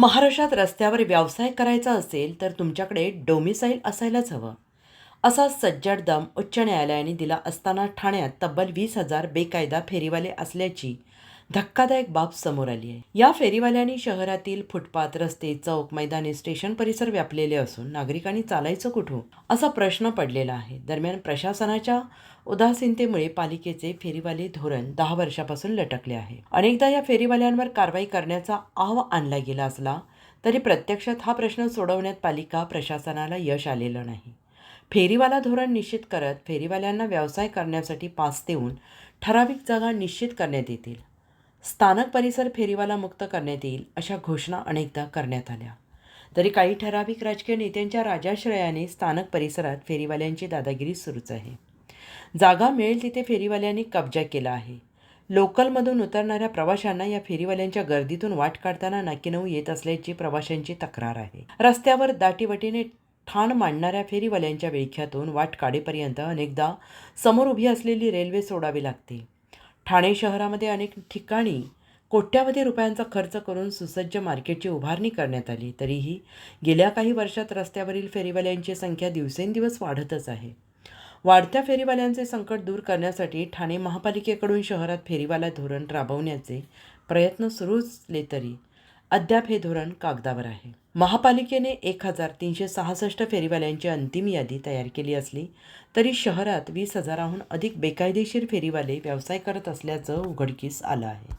महाराष्ट्रात रस्त्यावर व्यवसाय करायचा असेल तर तुमच्याकडे डोमिसाईल असायलाच हवं. असा सज्जड दम उच्च न्यायालयाने दिला असताना ठाण्यात तब्बल वीस हजार बेकायदा फेरीवाले असल्याची धक्कादायक बाब समोर आली आहे. या फेरीवाल्यांनी शहरातील फुटपाथ रस्ते चौक मैदाने स्टेशन परिसर व्यापलेले असून नागरिकांनी चालायचं कुठून असा प्रश्न पडलेला आहे. दरम्यान प्रशासनाच्या उदासीनतेमुळे पालिकेचे फेरीवाले धोरण दहा वर्षापासून लटकले आहे. अनेकदा या फेरीवाल्यांवर कारवाई करण्याचा आव आणला गेला असला तरी प्रत्यक्षात हा प्रश्न सोडवण्यात पालिका प्रशासनाला यश आलेलं नाही. फेरीवाला धोरण निश्चित करत फेरीवाल्यांना व्यवसाय करण्यासाठी पास देऊन ठराविक जागा निश्चित करण्यात येतील. स्थानक परिसर फेरीवाला मुक्त करण्यात येईल अशा घोषणा अनेकदा करण्यात आल्या. तरी काही ठराविक राजकीय नेत्यांच्या राजाश्रयाने स्थानक परिसरात फेरीवाल्यांची दादागिरी सुरूच आहे. जागा मिळेल तिथे फेरीवाल्यांनी कब्जा केला आहे. लोकलमधून उतरणाऱ्या प्रवाशांना या फेरीवाल्यांच्या गर्दीतून वाट काढताना नाकीनऊ येत असल्याची प्रवाशांची तक्रार आहे. रस्त्यावर दाटीवटीने ठाण मांडणाऱ्या फेरीवाल्यांच्या विळख्यातून वाट काढेपर्यंत अनेकदा समोर उभी असलेली रेल्वे सोडावी लागते. ठाणे शहरामध्ये अनेक ठिकाणी कोट्यावधी रुपयांचा खर्च करून सुसज्ज मार्केटची उभारणी करण्यात आली. तरीही गेल्या काही वर्षात रस्त्यावरील फेरीवाल्यांची संख्या दिवसेंदिवस वाढतच आहे. वाढत्या फेरीवाल्यांचे संकट दूर करण्यासाठी ठाणे महापालिकेकडून शहरात फेरीवाला धोरण राबवण्याचे प्रयत्न सुरूच असले तरी अद्याप हे धोरण कागदावर आहे. महापालिकेने एक हजार तीनशे सहासष्ट फेरीवाल्यांची अंतिम यादी तयार केली असली तरी शहरात वीस हजाराहून अधिक बेकायदेशीर फेरीवाले व्यवसाय करत असल्याचं उघडकीस आलं आहे.